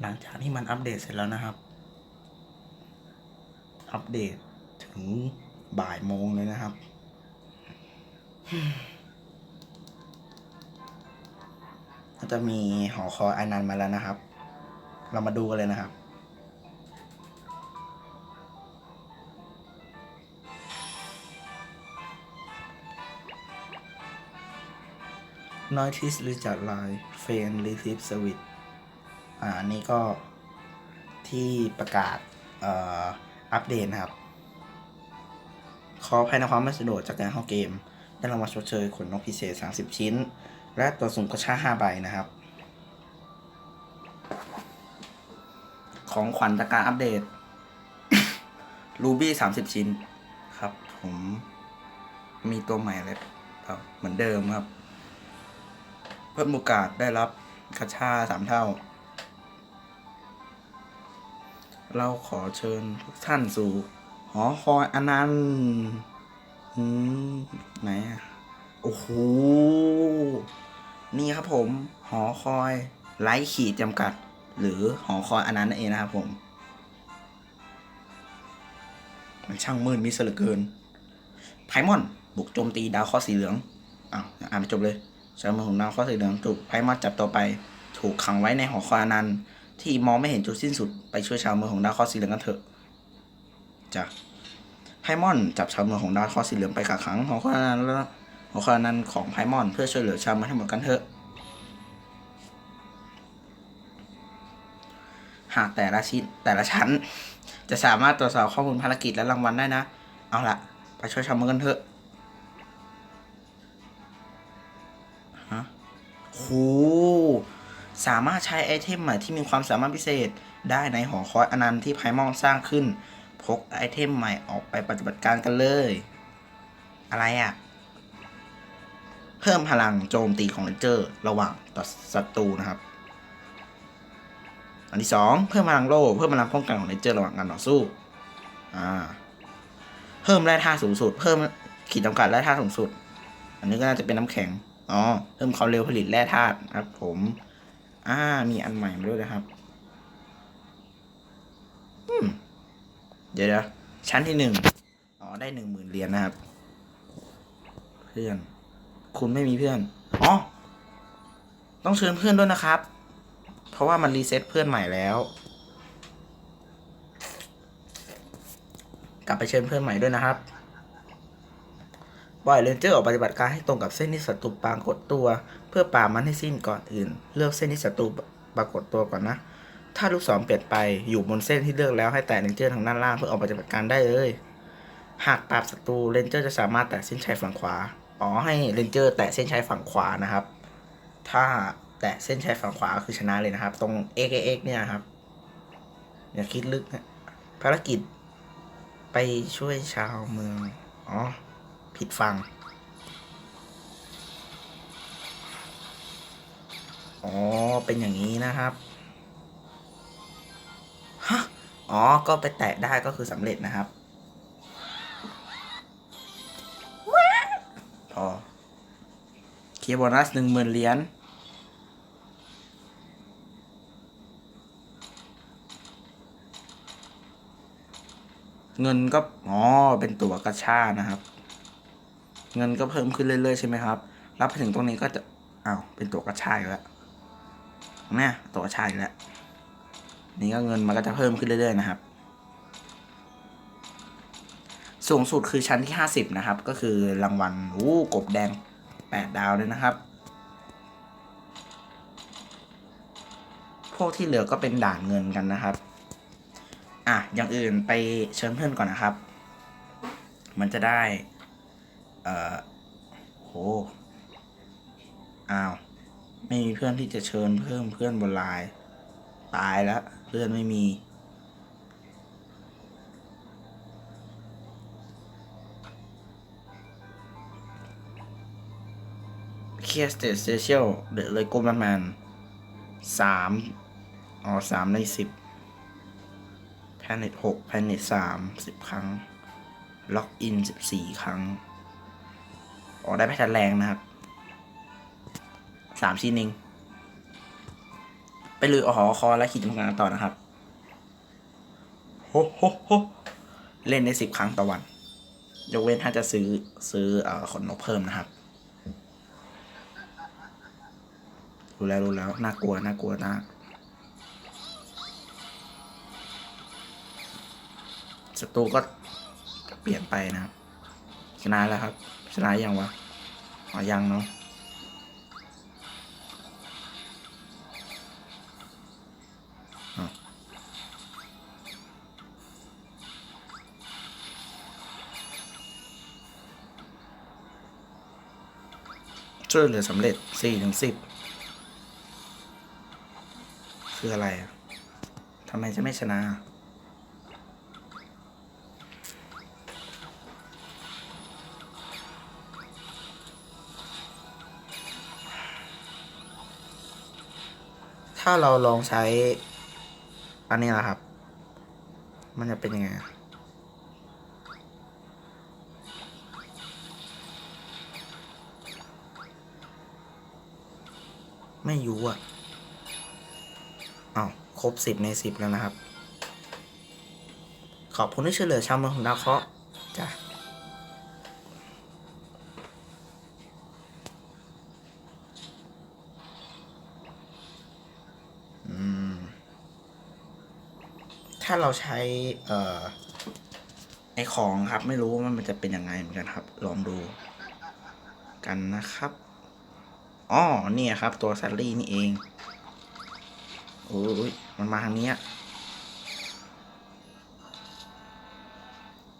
หลังจากที่มันอัปเดตเสร็จแล้วนะครับ อัปเดตถึงบ่ายโมงเลยนะครับ ก็จะมีหอคอยอนนันต์มาแล้วนะครับ เรามาดูกันเลยนะครับ Notice หรือจัดไลน์ f r i e n d Receive Service อ่าอันนี้ก็ที่ประกาศอัปเดตนะครับ ขอภายในความไม่สะดวกจากการเข้าเกม ได้รางวัลชดเชยขนนกพิเศษ 30 ชิ้น และตัวสุ่มกระชา5ใบนะครับ ของขวัญจากการอัปเดต Ruby 30 ชิ้นครับ ผมมีตัวใหม่เลยครับเหมือนเดิมครับ เพิ่มโอกาสได้รับกระชาสามเท่า เราขอเชิญทุกท่านสู่ หอคอยอนันต์อืมไหนอะโอ้โห นี่ครับผม หอคอยไร้ขีดจำกัด หรือหอคอยอนันต์นั่นเองนะครับผม มันช่างมืดมิดเหลือเกิน ไพมอน บุกโจมตีดาวเคราะห์สีเหลือง อ้าวอ่านไปจบเลยใชาวเมือของดาวเคราะห์สีเหลืองถูกไพมอนจับตัวไป ถูกขังไว้ในหอคอยอนันต์ ที่มองไม่เห็นจุดสิ้นสุดไปช่วยชาวเมืองของดาวคราะห์สีเหลืองกันเถอะจ้ะไพมอนจับชาวเมืองของดาวคราะห์สีเหลืองไปกักขังหอคอยอนั้นแล้วหอคอยอนั้นของไพมอน เพื่อช่วยเหลือชาวเมืองให้หมดกันเถอะ หากแต่ละชิ้นแต่ละชั้น จะสามารถตรวจสอบข้อมูลภารกิจและรางวัลได้นะ เอาละไปช่วยชาวเมืองกันเถอะฮะโห สามารถใช้ไอเทมใหม่ที่มีความสามารถพิเศษได้ในหอคอยอนันต์ที่ไพมอนสร้างขึ้น พกไอเทมใหม่ออกไปปฏิบัติการกันเลย อะไรอะ่ะ เพิ่มพลังโจมตีของเลนเจอร์ระหว่างต่อศัตรูนะครับ อันที่สองเพิ่มพลังโล่เพิ่มพลังป้องกันของเลนเจอร์ระหว่างการต่อสู้อ่าเพิ่มแร่ธาตุสูงสุด เพิ่มขีดจำกัดแร่ธาตุสูงสุด อันนี้ก็น่าจะเป็นน้ำแข็งอ๋อเพิ่มความเร็วผลิตแร่ธาตุครับผม อ่า มีอันใหม่มาด้วยนะครับอืมเดี๋ยวชั้นที่หนึ่งอ๋อ ได้หนึ่งหมื่นเหรียญนะครับ เพื่อน คุณไม่มีเพื่อน อ๋อ ต้องเชิญเพื่อนด้วยนะครับ เพราะว่ามันรีเซ็ตเพื่อนใหม่แล้ว กลับไปเชิญเพื่อนใหม่ด้วยนะครับ ปล่อยเรนเจอร์ออกปฏิบัติการให้ตรงกับเส้นที่ศัตรูปรากฏตัว เพื่อปราบมันให้สิ้นก่อนอื่น เลือกเส้นที่ศัตรูปรากฏตัวก่อนนะ ถ้าลูกศรเปลี่ยนไปอยู่บนเส้นที่เลือกแล้วให้แตะเรนเจอร์ทางด้านล่างเพื่อออกปฏิบัติการได้เลย หากปราบศัตรูเรนเจอร์จะสามารถแตะเส้นชัยฝั่งขวา อ๋อให้เรนเจอร์แตะเส้นชัยฝั่งขวานะครับ ถ้าแตะเส้นชัยฝั่งขวาคือชนะเลยนะครับ ตรง x x เนี่ยครับ อย่าคิดลึกนะภารกิจไปช่วยชาวเมือง อ๋อ ผิดฟังอ๋อ เป็นอย่างนี้นะครับฮะอ๋อ ก็ไปแตะได้ก็คือสำเร็จนะครับพอเคียร์โบนัสหนึ่งหมื่นเหรียญเงินก็ อ๋อ เป็นตั๋วกระชานะครับ เงินก็เพิ่มขึ้นเรื่อยๆใช่ไหมครับรับไปถึงตรงนี้ก็จะอ้าวเป็นตัวกระชาอีกแล้วเนี่ยตัวกระชาอีกแล้ว นี่ก็เงินมันก็จะเพิ่มขึ้นเรื่อยๆนะครับ สูงสุดคือชั้นที่ห้าสิบนะครับ ก็คือรางวัลอู้กบแดงแปดดาวเลยนะครับ พวกที่เหลือก็เป็นด่านเงินกันนะครับ อะอย่างอื่นไปเชิญเพื่อนก่อนนะครับ มันจะได้ เอ่อโหอ้าว ไม่มีเพื่อนที่จะเชิญเพิ่มเพื่อนบนไลน์ตายแล้วเพื่อนไม่มี เคลียร์สเตทสเตเชียลเดอะเลยกลมประมาณสามอ๋อสามในสิบแพนเน็ตหกแพนเน็ตสามสิบครั้ง ล็อกอินสิบสี่ครั้ง อ๋อได้แพทแรงนะครับสามชิ้นเองไปลุยอหอคอและขีดจำกัดต่อนะครับโฮโฮโฮเล่นได้สิบครั้งต่อวัน ยกเว้นถ้าจะซื้อซื้อเอ่อขนนกเพิ่มนะครับรู้แล้วรู้แล้วน่ากลัวน่ากลัวนะศัตรูก็เปลี่ยนไปนะครับช นะแล้วครับ ชนะยังวะอ๋อยังเนาะช่วยเหลือสำเร็จสี่ถึงสิบคืออะไรอะทำไมจะไม่ชนะ ถ้าเราลองใช้ อันนี้แหละครับ มันจะเป็นยังไงไม่รู้อะอ้าวครบสิบในสิบแล้วนะครับ ขอบคุณที่ช่วยเหลือชาวเมืองของดาวเคราะห์จ้ะ ถ้าเราใช้เอ่อไอของครับ ไม่รู้ว่ามันจะเป็นยังไงเหมือนกันครับ ลองดูกันนะครับอ๋อเนี่ยครับ ตัวแซลลี่นี่เองโอ้ยมันมาทางนี้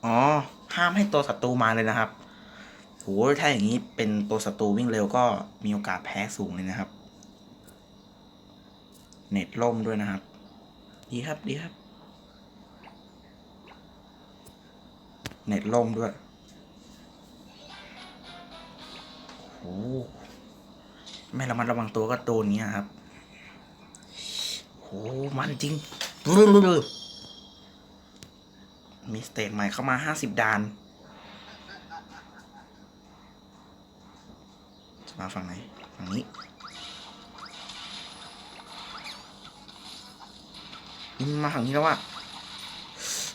อ๋อ ห้ามให้ตัวศัตรูมาเลยนะครับโหถ้าอย่างนี้เป็นตัวศัตรูวิ่งเร็วก็มีโอกาสแพ้สูงเลยนะครับ เน็ตล่มด้วยนะครับ ดีครับ ดีครับ เน็ตล่มด้วยโอ้โหไม่ระมัดระวังตัวก็โดนเนี้ยครับโหมันจริงมีสเตจใหม่เข้ามาห้าสิบดาน จะมาฝั่งไหน ฝั่งนี้มันมาฝั่งนี้แล้วว่ะ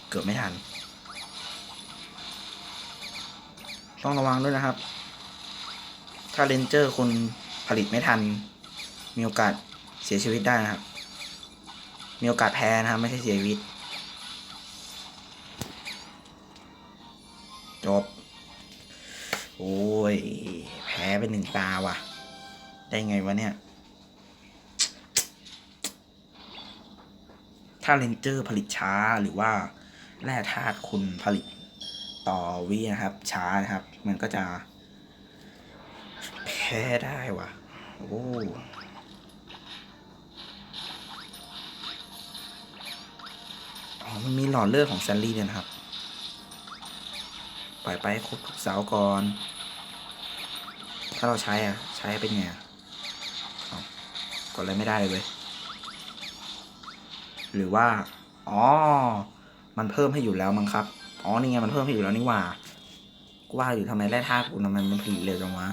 เกือบไม่ทัน ต้องระวังด้วยนะครับ ถ้าเรนเจอร์คุณผลิตไม่ทัน มีโอกาสเสียชีวิตได้นะครับ มีโอกาสแพ้นะครับ ไม่ใช่เสียชีวิต จบ โอ้ย แพ้ไปหนึ่งตาว่ะ ได้ไงวะเนี่ย ถ้าเรนเจอร์ผลิตช้าหรือว่าแร่ธาตุคุณผลิต ต่อวินะครับ ช้านะครับ มันก็จะ แพ้ได้ว่ะ โอ้อ๋อมันมีหลอดเลือดของแซลลี่เนี่ยนะครับ ปล่อยไปให้ครบทุกเสาก่อน ถ้าเราใช้อะ ใช้เป็นไงกดอะไรไม่ได้เลยเว้ยหรือว่า อ๋อ มันเพิ่มให้อยู่แล้วมั้งครับ อ๋อ นี่ไงมันเพิ่มให้อยู่แล้วนี่หว่า กูว่าอยู่ทำไมแร่ธาตุกูทำไมมันผลิตเร็วจังวะ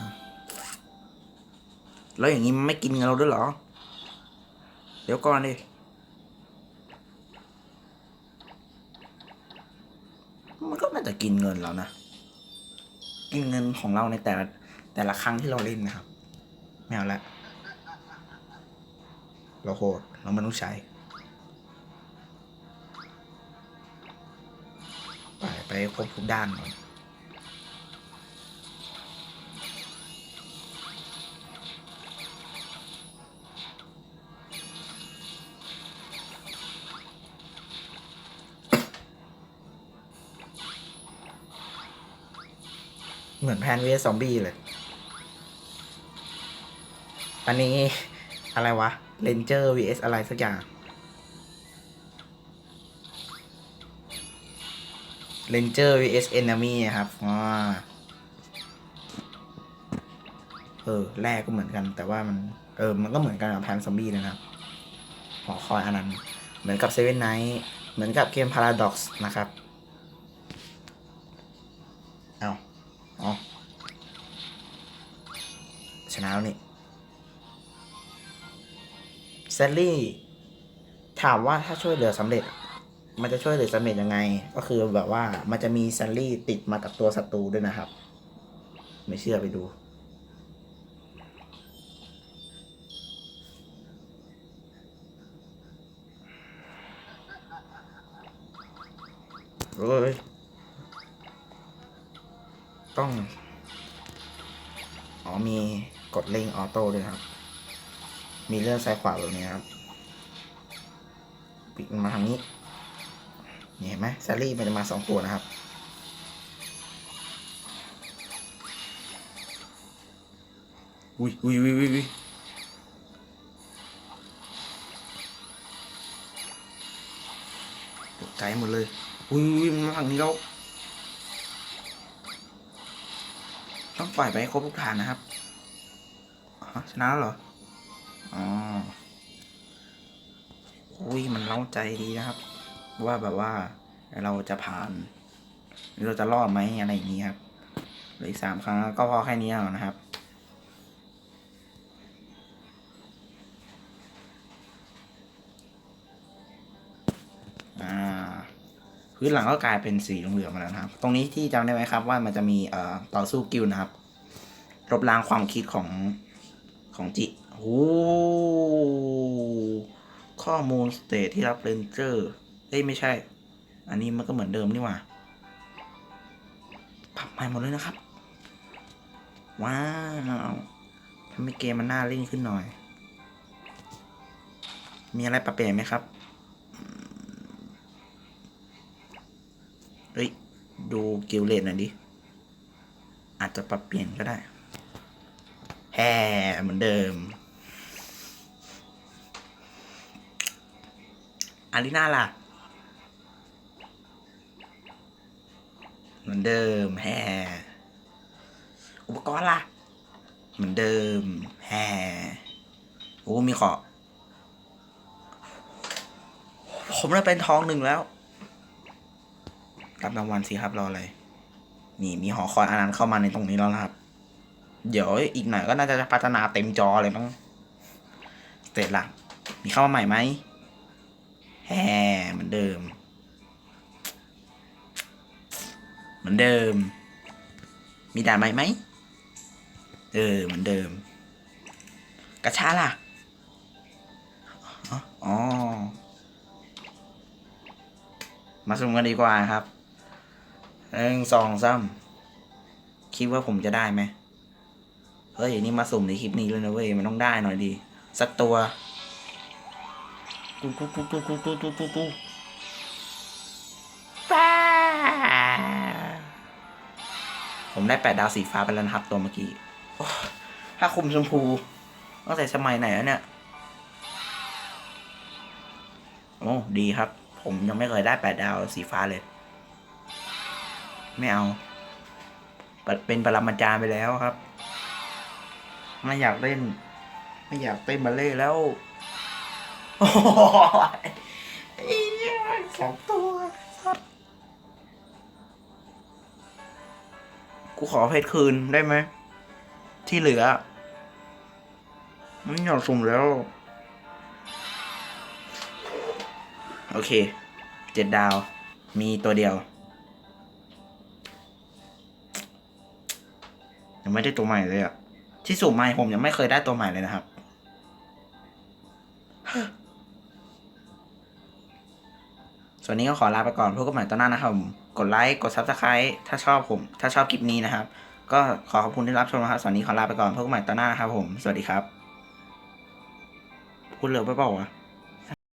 แล้วอย่างนี้มันไม่กินเงินเราด้วยเหรอ เดี๋ยวก่อนดิ มันก็น่าจะกินเงินเรานะ กินเงินของเราในแต่ละแต่ละครั้งที่เราเล่นนะครับไม่เอาละ เราโหด เรามันต้องใช้ ไปครบทุกด้านก่อนเหมือนแพนเวสซอมบี้เลย อันนี้อะไรวะเรนเจอร์ vs อะไรสักอย่าง เรนเจอร์ vs enemy ครับอ่าเออ แรกก็เหมือนกัน แต่ว่ามัน เออ มันก็เหมือนกันกับแพนซอมบี้เลยนะครับ หอคอยอันนั้น เหมือนกับเซเว่นไนท์เหมือนกับเกม Paradox นะครับ เอาเอาชนะแล้วนี่ซลลี่ ถามว่าถ้าช่วยเหลือสำเร็จ มันจะช่วยเหลือสเร็จยังไง ก็คือแบบว่ามันจะมีแซลลี่ติดมากับตัวศัตรูด้วยนะครับ ไม่เชื่อไปดูเอ้ย ต้อง อ๋อมีกดเร่งออโต้ด้วยครับ มีเลื่อนซ้ายขวาแบบนี้ครับ ปิดมาทางนี้ นี่เห็นไหมแซลลี่มันจะมาสองตัวนะครับอุ้ยอุ้ยอุ้ยอุ้ยอุ้ยตกใจหมดเลย อุ้ยอุ้ยมันมาทางนี้แล้วต้องปล่อยไปให้ครบทุกทางนะครับอ๋อชนะแล้วเหรอ อ๋อ อุ้ยมันเล่าใจดีนะครับ ว่าแบบว่าเราจะผ่าน หรือเราจะรอดไหมอะไรอย่างนี้ครับหลืออีกสามครั้งก็พอแค่นี้แล้วนะครับพื้นหลังก็กลายเป็นสีเหลืองมาแล้วนะครับ ตรงนี้ที่จำได้ไหมครับว่ามันจะมีเอ่อต่อสู้กิลนะครับลบล้างความคิดของของจิโอ้ข้อมูลสเตทที่รับเรนเจอร์ เอ้ยไม่ใช่ อันนี้มันก็เหมือนเดิมนี่หว่าปรับใหม่หมดเลยนะครับ ว้าวทำให้เกมมันน่าเล่นขึ้นหน่อย มีอะไรปรับเปลี่ยนไหมครับเฮ้ยดูกิลเลนหน่อยดิ อาจจะปรับเปลี่ยนก็ได้แฮ่เหมือนเดิมอารีนาล่ะ เหมือนเดิมแฮอุปกรณ์ล่ะ เหมือนเดิมแฮโอ้มีขอผมได้เป็นทองหนึ่งแล้วรับรางวัลสิครับรออะไรนี่มีหอคอยอนันต์เข้ามาในตรงนี้แล้วนะครับ เดี๋ยวอีกหน่อยก็น่าจะพัฒนาเต็มจอเลยมั้งสเตจหลักมีเข้ามาใหม่ไหมแฮ่เหมือนเดิม มือนเดิม มีด่านใหม่ไหม เออ เหมือนเดิม กระชาล่ะ อ๋ออมาสุ่มกันดีกว่าครับหนึ่งสองสามคิดว่าผมจะได้ไหมเฮ้ยนี่มาสุ่มในคลิปนี้เลยนะเว้ย มันต้องได้หน่อยดี สักตัวกูกูกูกูกูกูกูกู ได้แปดดาวสีฟ้าไปแล้วนะครับตัวเมื่อกี้ถ้าคุมชมพูตั้งแต่สมัยไหนแล้วเนี่ย โอ้ดีครับ ผมยังไม่เคยได้แปดดาวสีฟ้าเลย ไม่เอา เป็นปรมาจารย์ไปแล้วครับ ไม่อยากเล่น ไม่อยากเต้นบัลเล่แล้วโอ้ยไอ้เหี้ยสองตัวสัตว์ กูขอเพชรคืนได้ไหม ที่เหลือไม่อยากสุ่มแล้ว โอเค เจ็ดดาว มีตัวเดียว ยังไม่ได้ตัวใหม่เลยอะที่สุ่มใหม่ผมยังไม่เคยได้ตัวใหม่เลยนะครับส่วนนี้ก็ขอลาไปก่อนพบกันใหม่ตอนหน้านะครับผม กดไลค์ กดซับสไคร b ์ถ้าชอบผม ถ้าชอบคลิปนี้นะครับ ก็ขอขอบคุณที่รับชมนะครับส่วนนี้ขอลาไปก่อนพบกันใหม่ตอนหน้านะครับผม สวัสดีครับ พูดเร็วไปเปล่าวะ